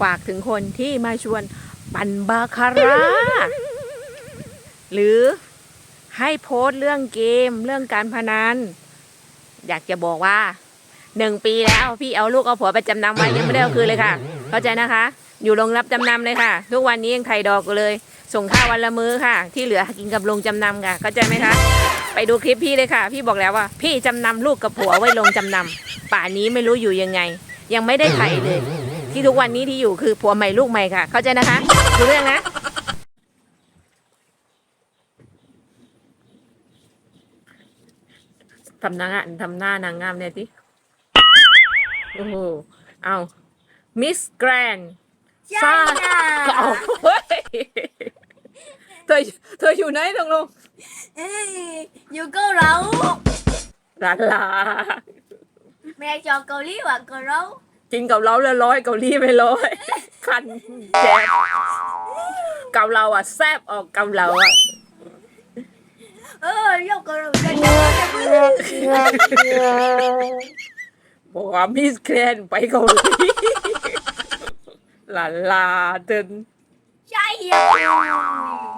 ฝากถึงคนที่มาชวนปั่นบาคาร่าหรือให้โพสต์เรื่องเกมเรื่องการพนัน อยากจะบอกว่าหนึ่งปีแล้วพี่เอาลูกเอาผัวไปจำนำไว้ยังไม่ได้เอาคืนเลยค่ะ เข้าใจนะคะ อยู่โรงรับจำนำเลยค่ะ ทุกวันนี้ยังไถ่ดอกเลย ส่งข้าววันละมื้อค่ะ ที่เหลือกินกับโรงจำนำค่ะ เข้าใจไหมคะ ไปดูคลิปพี่เลยค่ะ พี่บอกแล้วว่า พี่จำนำลูกกับผัวไว้ลงจำนำป่านนี้ไม่รู้อยู่ยังไง ยังไม่ได้ไถ่เลย ที่ทุกวันนี้ที่อยู่คือผัวใหม่ลูกใหม่ค่ะ เข้าใจนะคะดูเรื่องนะทำหน้างานทำหน้านางงามเนี่ยสิโอ้โหเอามิสแกรนใช่ค่ะเอาเฮ้ยเธอเธออยู่ไหนตรงลงเอ้ยอยู่เกาหลีลาลาแม่ชอบเกาหลี กว่าเกาหลีกินเกาเหลาละร้อยเกาหลีไม่ร้อยคันแจบเกาเหลาอะแซบออกเกาเหลาอะเออชอบเกาหลีแต่เดี๋ยวจะพูดบอกว่ามิสแกรนไปเกาหลีลาลาเดินใช่ค่ะ